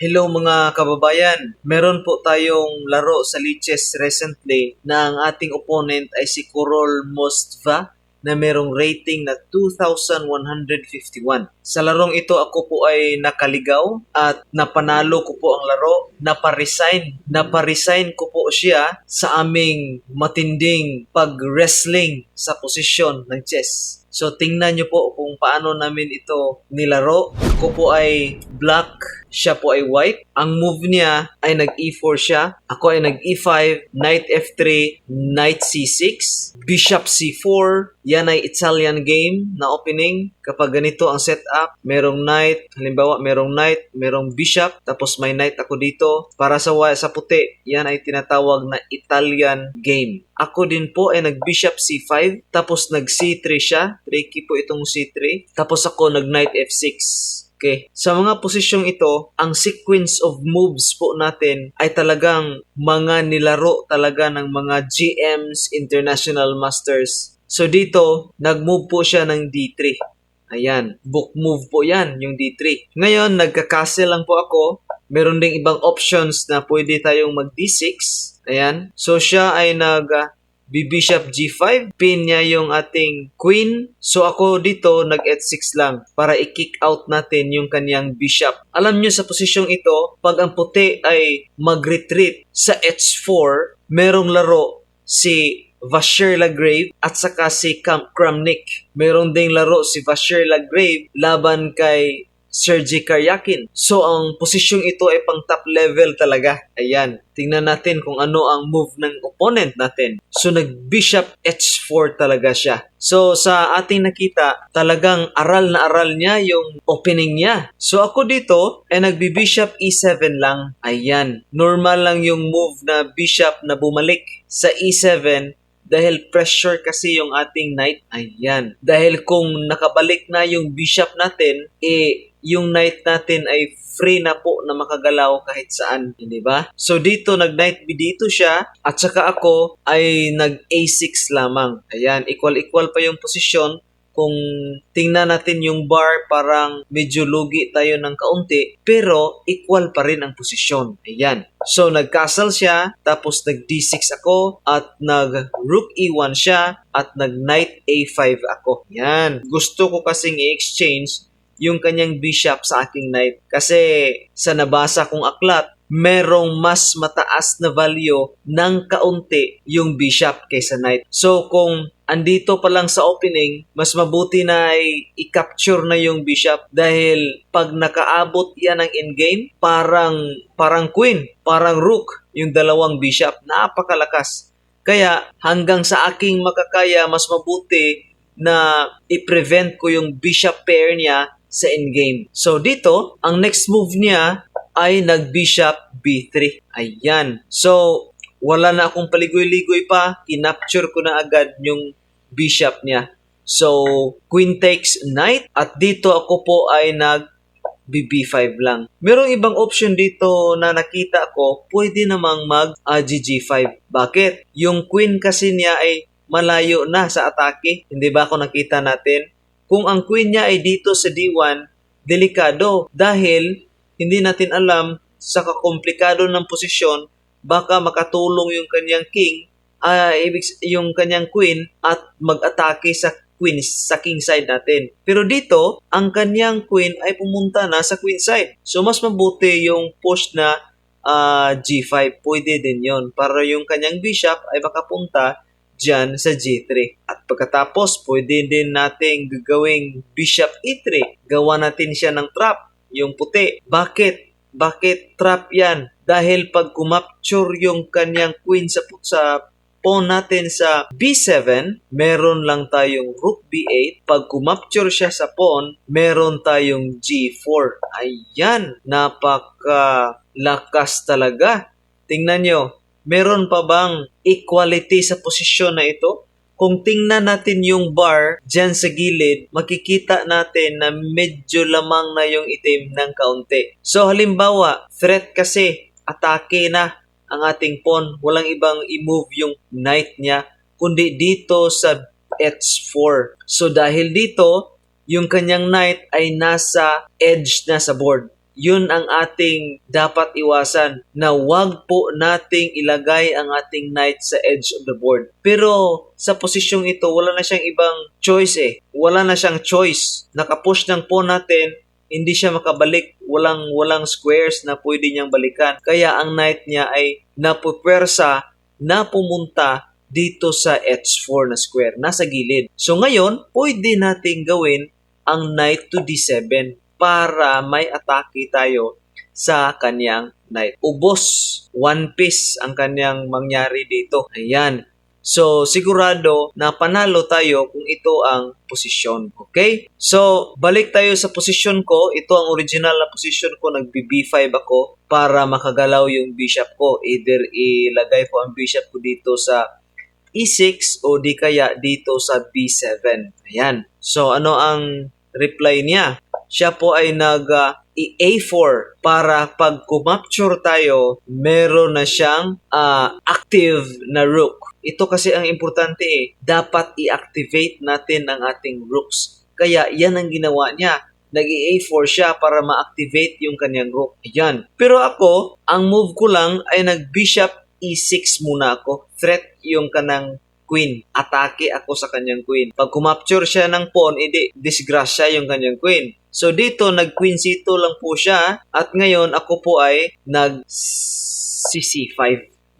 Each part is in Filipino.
Hello mga kababayan, meron po tayong laro sa Liches recently na ang ating opponent ay si Kurol Mostva na merong rating na 2,151. Sa larong ito ako po ay nakaligaw at napanalo ko po ang laro, naparesign. Naparesign ko po siya sa aming matinding pag-wrestling sa posisyon ng chess. So tingnan nyo po kung paano namin ito nilaro. Ako po ay black, siya po ay white. Ang move niya ay nag-e4 siya. Ako ay nag-e5, knight f3, knight c6, bishop c4. Yan ay Italian game na opening. Kapag ganito ang setup, merong knight, halimbawa merong knight, merong bishop, tapos may knight ako dito. Para sa sa puti, yan ay tinatawag na Italian game. Ako din po ay nag-bishop c5, tapos nag-c3 siya. Tricky po itong c3. Tapos ako nag-knight f6. Okay. Sa mga posisyong ito, ang sequence of moves po natin ay talagang mga nilaro talaga ng mga GMs, International Masters. So dito, nag-move po siya ng D3. Ayan, book move po yan, yung D3. Ngayon, nagka-castle lang po ako. Meron ding ibang options na pwede tayong mag D6. Ayan. So siya ay nag B-Bishop G5, pin niya yung ating queen. So ako dito nag H6 lang para i-kick out natin yung kanyang bishop. Alam nyo sa posisyong ito, pag ang puti ay mag-retreat sa H4, merong laro si Vasher Lagrave at saka si Camp Kramnik. Merong ding laro si Vasher Lagrave laban kay Sergey Karyakin. So, ang posisyong ito ay pang top level talaga. Ayan. Tingnan natin kung ano ang move ng opponent natin. So, nag-bishop h4 talaga siya. So, sa ating nakita, talagang aral na aral niya yung opening niya. So, ako dito ay nagbi-bishop e7 lang. Ayan. Normal lang yung move na bishop na bumalik sa e7 dahil pressure kasi yung ating knight. Ayan. Dahil kung nakabalik na yung bishop natin, eh, yung knight natin ay free na po na makagalaw kahit saan, di ba? So dito nag-knight B dito siya at saka ako ay nag A6 lamang. Ayan, equal-equal pa yung posisyon. Kung tingnan natin yung bar, parang medyo lugi tayo ng kaunti, pero equal pa rin ang posisyon. Ayan. So, nag-castle siya, tapos nag-D6 ako, at nag-Rook E1 siya, at nag-Knight A5 ako. Yan. Gusto ko kasing i-exchange yung kanyang bishop sa aking knight. Kasi sa nabasa kong aklat, merong mas mataas na value ng kaunti yung bishop kaysa knight. So kung andito pa lang sa opening, mas mabuti na ay i-capture na yung bishop dahil pag nakaabot yan ng endgame, parang parang queen, parang rook yung dalawang bishop. Napakalakas. Kaya hanggang sa aking makakaya, mas mabuti na i-prevent ko yung bishop pair niya sa endgame. So dito, ang next move niya ay nag-bishop b3. Ayan. So, wala na akong paligoy-ligoy pa. Kinapture ko na agad yung bishop niya. So, queen takes knight. At dito ako po ay nag BB5 lang. Merong ibang option dito na nakita ko, pwede namang mag uh, GG5. Bakit? Yung queen kasi niya ay malayo na sa atake. Hindi ba ako nakita natin? Kung ang queen niya ay dito sa D1, delikado dahil hindi natin alam sa kakomplikado ng posisyon, baka makatulong yung kanyang king, uh, ibig yung kanyang queen at mag-atake sa queen sa king side natin. Pero dito, ang kanyang queen ay pumunta na sa queen side. So mas mabuti yung push na uh, G5. Pwede din yon Para yung kanyang bishop ay makapunta dyan sa G3. At pagkatapos, pwede din nating gagawing bishop E3. Gawa natin siya ng trap, yung puti. Bakit? Bakit trap yan? Dahil pag kumapture yung kanyang queen sa, sa pawn natin sa B7, meron lang tayong rook B8. Pag kumapture siya sa pawn, meron tayong G4. Ayan, napaka lakas talaga. Tingnan nyo, meron pa bang equality sa posisyon na ito? Kung tingnan natin yung bar dyan sa gilid, makikita natin na medyo lamang na yung itim ng kaunti. So halimbawa, threat kasi, atake na ang ating pawn. Walang ibang i-move yung knight niya, kundi dito sa h4. So dahil dito, yung kanyang knight ay nasa edge na sa board. Yun ang ating dapat iwasan na wag po nating ilagay ang ating knight sa edge of the board. Pero sa posisyong ito, wala na siyang ibang choice eh. Wala na siyang choice. Nakapush ng pawn natin, hindi siya makabalik. Walang walang squares na pwede niyang balikan. Kaya ang knight niya ay napupwersa na pumunta dito sa h4 na square, nasa gilid. So ngayon, pwede nating gawin ang knight to d7 para may atake tayo sa kanyang knight. Ubos, one piece ang kanyang mangyari dito. Ayan. So, sigurado na panalo tayo kung ito ang posisyon. Okay? So, balik tayo sa posisyon ko. Ito ang original na posisyon ko. Nag-B5 ako para makagalaw yung bishop ko. Either ilagay ko ang bishop ko dito sa E6 o di kaya dito sa B7. Ayan. So, ano ang reply niya? siya po ay nag uh, A4 para pag kumapture tayo, meron na siyang uh, active na rook. Ito kasi ang importante eh. Dapat i-activate natin ang ating rooks. Kaya yan ang ginawa niya. Nag-A4 siya para ma-activate yung kanyang rook. Ayan. Pero ako, ang move ko lang ay nag-bishop E6 muna ako. Threat yung kanang queen. Atake ako sa kanyang queen. Pag kumapture siya ng pawn, edi disgrasya yung kanyang queen. So dito, nag-queen c2 lang po siya. At ngayon, ako po ay nag-cc5.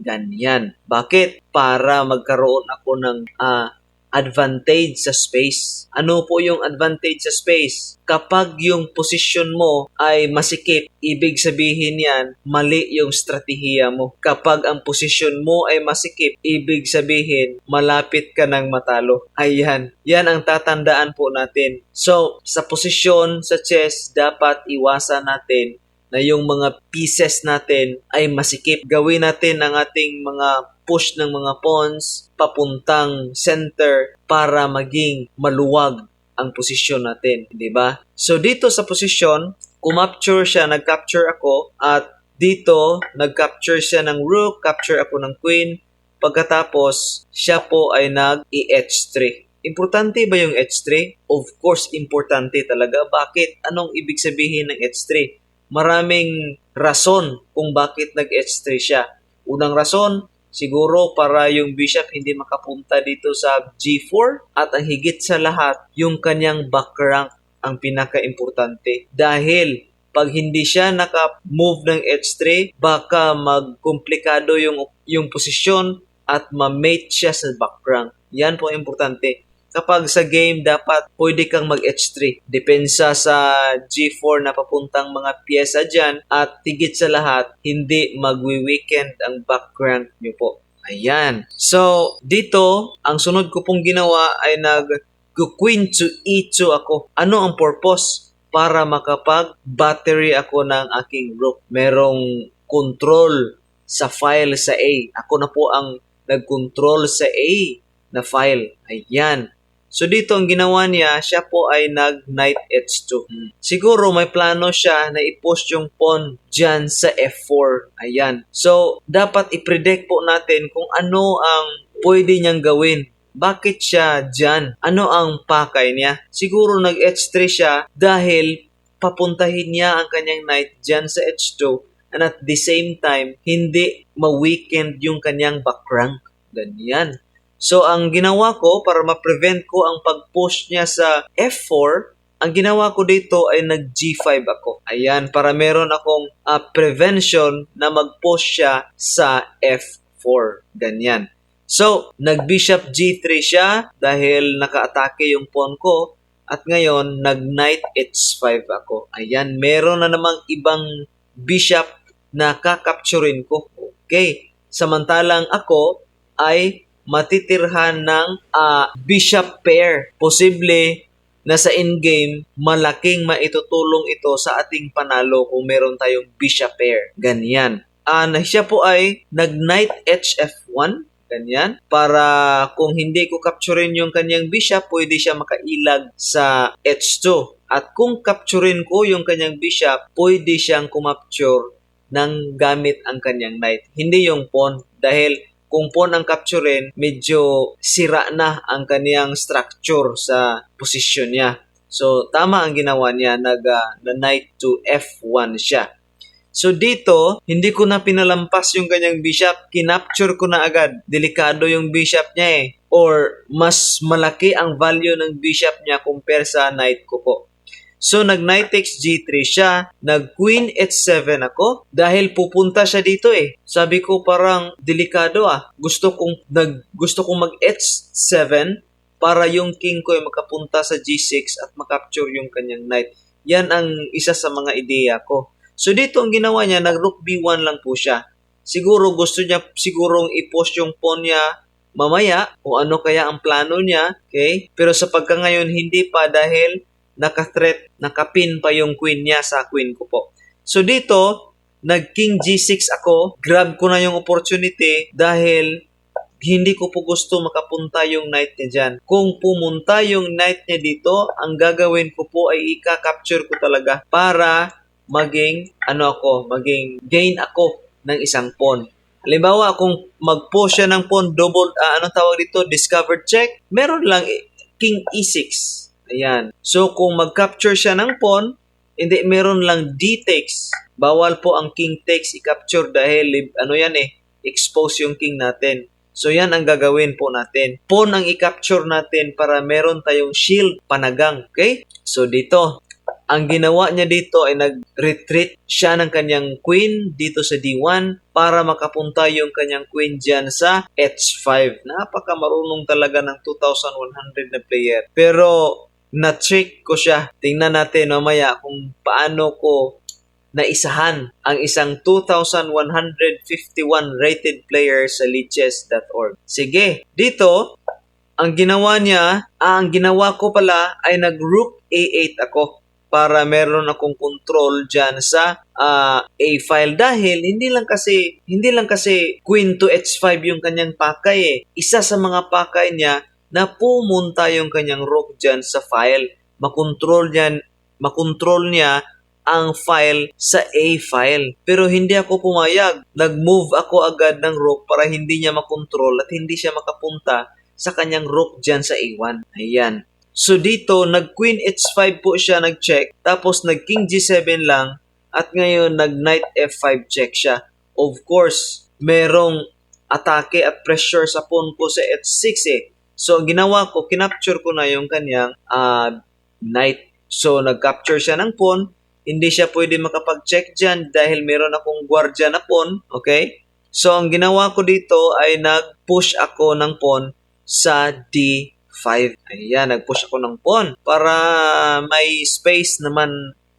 Ganyan. Bakit? Para magkaroon ako ng uh, advantage sa space. Ano po yung advantage sa space? Kapag yung position mo ay masikip, ibig sabihin yan, mali yung strategiya mo. Kapag ang posisyon mo ay masikip, ibig sabihin, malapit ka ng matalo. Ayan, yan ang tatandaan po natin. So, sa posisyon sa chess, dapat iwasan natin na yung mga pieces natin ay masikip. Gawin natin ang ating mga push ng mga pawns papuntang center para maging maluwag ang posisyon natin, di ba? So dito sa posisyon, kumapture siya, nag-capture ako at dito nag-capture siya ng rook, capture ako ng queen. Pagkatapos, siya po ay nag-e-h3. Importante ba yung h3? Of course, importante talaga. Bakit? Anong ibig sabihin ng h3? Maraming rason kung bakit nag-h3 siya. Unang rason, Siguro para yung bishop hindi makapunta dito sa G4 at ang higit sa lahat, yung kanyang back rank ang pinaka-importante. Dahil pag hindi siya naka-move ng H3, baka magkomplikado yung, yung posisyon at ma-mate siya sa back rank. Yan po importante kapag sa game dapat pwede kang mag-H3. Depensa sa G4 na papuntang mga pyesa dyan at tigit sa lahat, hindi magwi-weekend ang background nyo po. Ayan. So, dito, ang sunod ko pong ginawa ay nag queen to e2 ako. Ano ang purpose? Para makapag-battery ako ng aking rook. Merong control sa file sa A. Ako na po ang nag-control sa A na file. Ayan. So dito ang ginawa niya, siya po ay nag knight h2. Siguro may plano siya na i-post yung pawn dyan sa f4. Ayan. So dapat i-predict po natin kung ano ang pwede niyang gawin. Bakit siya dyan? Ano ang pakay niya? Siguro nag h3 siya dahil papuntahin niya ang kanyang knight dyan sa h2 and at the same time, hindi ma-weekend yung kanyang back rank. Ganyan. So, ang ginawa ko para ma-prevent ko ang pag-push niya sa F4, ang ginawa ko dito ay nag-G5 ako. Ayan, para meron akong uh, prevention na mag-push siya sa F4. Ganyan. So, nag-bishop G3 siya dahil naka-atake yung pawn ko. At ngayon, nag-knight H5 ako. Ayan, meron na namang ibang bishop na kakapturin ko. Okay. Samantalang ako ay matitirhan ng uh, bishop pair. Posible na sa in-game, malaking maitutulong ito sa ating panalo kung meron tayong bishop pair. Ganyan. Uh, siya po ay nag-knight hf1. Ganyan. Para kung hindi ko capturein yung kanyang bishop, pwede siya makailag sa h2. At kung capturein ko yung kanyang bishop, pwede siyang kumapture ng gamit ang kanyang knight. Hindi yung pawn. Dahil kung pawn ang capturein, medyo sira na ang kaniyang structure sa posisyon niya. So, tama ang ginawa niya, nag, ah, na knight to F1 siya. So dito, hindi ko na pinalampas yung kanyang bishop, kinapture ko na agad. Delikado yung bishop niya eh. Or mas malaki ang value ng bishop niya compare sa knight ko po. So nag knight takes g3 siya, nag queen h7 ako dahil pupunta siya dito eh. Sabi ko parang delikado ah. Gusto kong nag gusto kong mag h7 para yung king ko ay makapunta sa g6 at makapture yung kanyang knight. Yan ang isa sa mga ideya ko. So dito ang ginawa niya, nag-rook b1 lang po siya. Siguro gusto niya sigurong i-post yung pawn niya mamaya kung ano kaya ang plano niya, okay? Pero sa pagka ngayon hindi pa dahil naka-threat, nakapin pa yung queen niya sa queen ko po. So dito, nag king g6 ako, grab ko na yung opportunity dahil hindi ko po gusto makapunta yung knight niya dyan. Kung pumunta yung knight niya dito, ang gagawin ko po ay ika-capture ko talaga para maging ano ako, maging gain ako ng isang pawn. Halimbawa, kung mag-push siya ng pawn, double, ah, anong tawag dito, discovered check, meron lang eh, king e6. Ayan. So, kung mag-capture siya ng pawn, hindi, meron lang d takes. Bawal po ang king takes i-capture dahil, ano yan eh, expose yung king natin. So, yan ang gagawin po natin. Pawn ang i-capture natin para meron tayong shield panagang. Okay? So, dito, ang ginawa niya dito ay nag-retreat siya ng kanyang queen dito sa D1 para makapunta yung kanyang queen dyan sa H5. Napaka marunong talaga ng 2,100 na player. Pero na-trick ko siya. Tingnan natin mamaya kung paano ko naisahan ang isang 2,151 rated player sa liches.org. Sige, dito, ang ginawa niya, ah, ang ginawa ko pala ay nag-rook A8 ako para meron akong control diyan sa ah, A file dahil hindi lang kasi hindi lang kasi queen to h5 yung kanyang pakay eh. Isa sa mga pakay niya na pumunta yung kanyang rook diyan sa file. Makontrol niya makontrol niya ang file sa A file. Pero hindi ako pumayag. Nag-move ako agad ng rook para hindi niya makontrol at hindi siya makapunta sa kanyang rook dyan sa A1. Ayan. So dito, nag-queen h5 po siya nag-check, tapos nag-king g7 lang, at ngayon nag-knight f5 check siya. Of course, merong atake at pressure sa pawn ko sa h6 eh. So, ginawa ko, kinapture ko na yung kanyang ah, knight. So, nag-capture siya ng pawn, hindi siya pwede makapag-check dyan dahil meron akong gwardiya na pawn, okay? So, ang ginawa ko dito ay nag-push ako ng pawn sa D5. Ayan, nag-push ako ng pawn para may space naman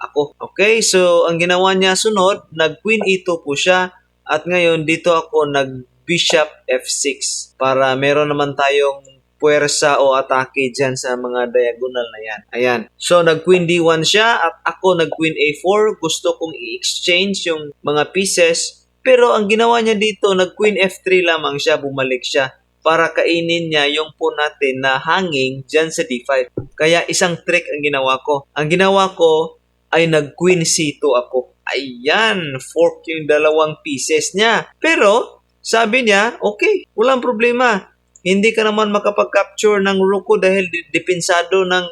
ako. Okay, so ang ginawa niya sunod, nag-queen e2 po siya at ngayon dito ako nag-bishop f6 para meron naman tayong puwersa o atake dyan sa mga diagonal na yan. Ayan. So, nag-queen d1 siya at ako nag-queen a4. Gusto kong i-exchange yung mga pieces. Pero ang ginawa niya dito, nag-queen f3 lamang siya, bumalik siya para kainin niya yung pawn natin na hanging dyan sa d5. Kaya isang trick ang ginawa ko. Ang ginawa ko ay nag-queen c2 ako. Ayan, fork yung dalawang pieces niya. Pero, sabi niya, okay, walang problema. Hindi ka naman makapag-capture ng rook ko dahil depensado ng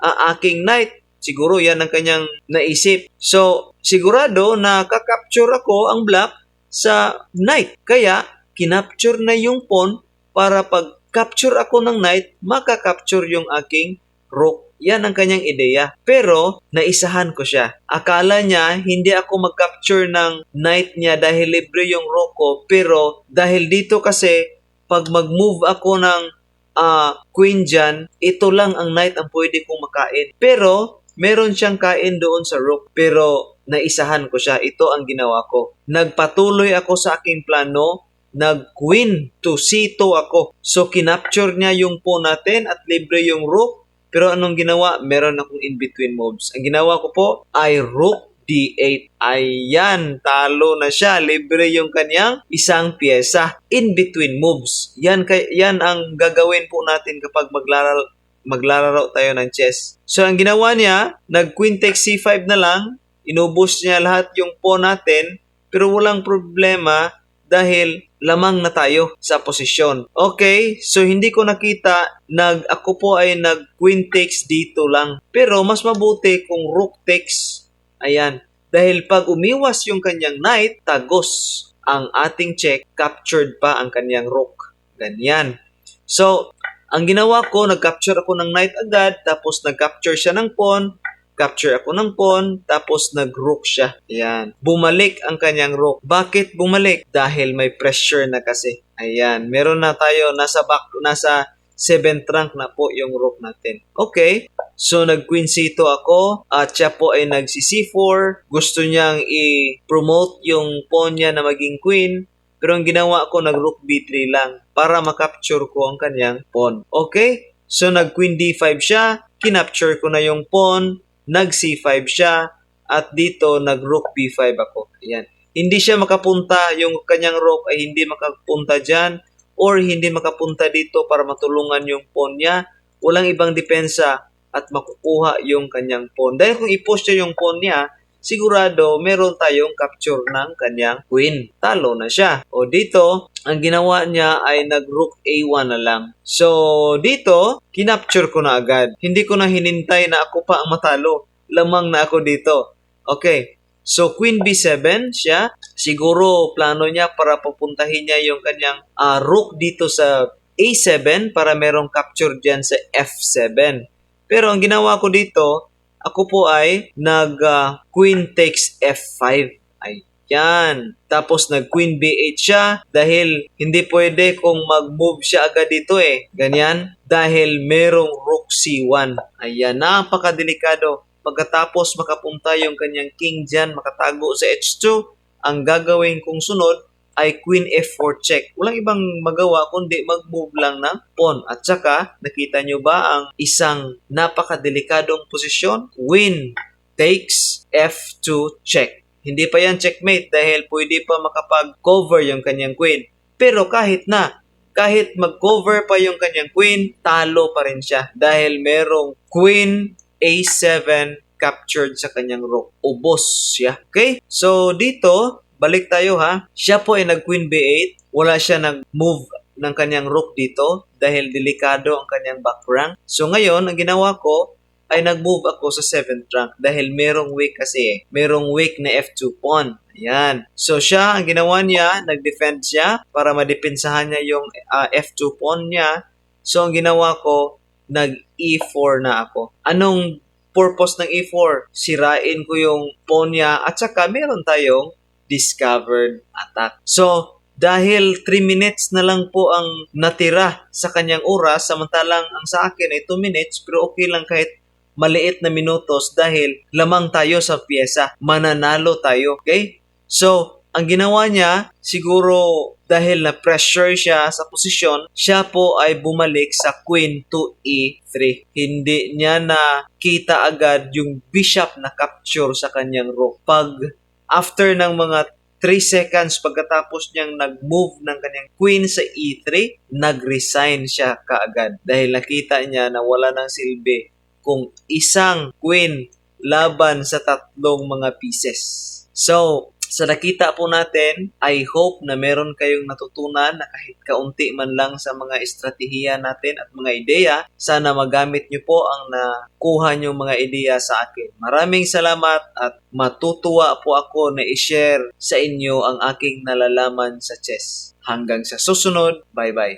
ah, aking knight. Siguro yan ang kanyang naisip. So, sigurado na kakapture ako ang black sa knight. Kaya, kinapture na yung pawn para pag capture ako ng knight, makakapture yung aking rook. Yan ang kanyang ideya. Pero, naisahan ko siya. Akala niya, hindi ako mag-capture ng knight niya dahil libre yung rook ko. Pero, dahil dito kasi, pag mag-move ako ng ah, queen dyan, ito lang ang knight ang pwede kong makain. Pero, meron siyang kain doon sa rook. Pero, naisahan ko siya. Ito ang ginawa ko. Nagpatuloy ako sa aking plano nag-queen to C2 ako. So, kinapture niya yung pawn natin at libre yung rook. Pero anong ginawa? Meron akong in-between moves. Ang ginawa ko po ay rook D8. Ayan, talo na siya. Libre yung kanyang isang pyesa. In-between moves. Yan, kay, yan ang gagawin po natin kapag maglalaro, maglalaro tayo ng chess. So, ang ginawa niya, nag-queen takes C5 na lang. Inubos niya lahat yung pawn natin. Pero walang problema dahil lamang na tayo sa posisyon. Okay, so hindi ko nakita nag ako po ay nag queen takes dito lang. Pero mas mabuti kung rook takes. Ayan. Dahil pag umiwas yung kanyang knight, tagos ang ating check, captured pa ang kanyang rook. Ganyan. So, ang ginawa ko, nag-capture ako ng knight agad, tapos nag-capture siya ng pawn, capture ako ng pawn, tapos nag-rook siya. Ayan. Bumalik ang kanyang rook. Bakit bumalik? Dahil may pressure na kasi. Ayan. Meron na tayo, nasa back, nasa 7th rank na po yung rook natin. Okay. So, nag-queen c2 ako at siya po ay nag-c4. Gusto niyang i-promote yung pawn niya na maging queen. Pero ang ginawa ko, nag-rook b3 lang para makapture ko ang kanyang pawn. Okay? So, nag-queen d5 siya. Kinapture ko na yung pawn. Nag-c5 siya. At dito, nag-rook b5 ako. Ayan. Hindi siya makapunta. Yung kanyang rook ay hindi makapunta dyan. Or hindi makapunta dito para matulungan yung pawn niya. Walang ibang depensa at makukuha yung kanyang pawn. Dahil kung i-push niya yung pawn niya, sigurado meron tayong capture ng kanyang queen. Talo na siya. O dito, ang ginawa niya ay nag-rook A1 na lang. So, dito, kinapture ko na agad. Hindi ko na hinintay na ako pa ang matalo. Lamang na ako dito. Okay. So, Queen B7 siya. Siguro, plano niya para papuntahin niya yung kanyang ah, rook dito sa A7 para merong capture dyan sa F7. Pero ang ginawa ko dito, ako po ay nag ah, Queen takes F5. Ayan. Tapos nag Queen B8 siya dahil hindi pwede kung mag-move siya agad dito eh. Ganyan. Dahil merong Rook C1. Ayan. Napakadelikado. Pagkatapos makapunta yung kanyang king dyan, makatago sa H2, ang gagawin kong sunod ay Queen F4 check. Walang ibang magawa kundi mag-move lang ng pawn. At saka, nakita nyo ba ang isang napakadelikadong posisyon? Queen takes F2 check. Hindi pa yan checkmate dahil pwede pa makapag-cover yung kanyang queen. Pero kahit na, kahit mag-cover pa yung kanyang queen, talo pa rin siya dahil merong queen A7 captured sa kanyang rook. Ubos siya. Okay? So, dito, balik tayo ha. Siya po ay nag-queen B8. Wala siya nag-move ng kanyang rook dito dahil delikado ang kanyang back rank. So, ngayon, ang ginawa ko ay nag-move ako sa 7th rank dahil merong weak kasi eh. Merong weak na F2 pawn. Ayan. So, siya, ang ginawa niya, nag-defend siya para madepensahan niya yung ah, F2 pawn niya. So, ang ginawa ko, nag-E4 na ako. Anong purpose ng E4? Sirain ko yung pawn at saka meron tayong discovered attack. So, dahil 3 minutes na lang po ang natira sa kanyang oras, samantalang ang sa akin ay 2 minutes, pero okay lang kahit maliit na minutos dahil lamang tayo sa pyesa. Mananalo tayo, okay? So, ang ginawa niya, siguro dahil na pressure siya sa posisyon, siya po ay bumalik sa queen to e3. Hindi niya na kita agad yung bishop na capture sa kanyang rook. Pag after ng mga 3 seconds pagkatapos niyang nag-move ng kanyang queen sa e3, nag-resign siya kaagad dahil nakita niya na wala ng silbi kung isang queen laban sa tatlong mga pieces. So, sa nakita po natin, I hope na meron kayong natutunan na kahit kaunti man lang sa mga estratehiya natin at mga ideya. Sana magamit nyo po ang nakuha nyo mga ideya sa akin. Maraming salamat at matutuwa po ako na i-share sa inyo ang aking nalalaman sa chess. Hanggang sa susunod, bye-bye.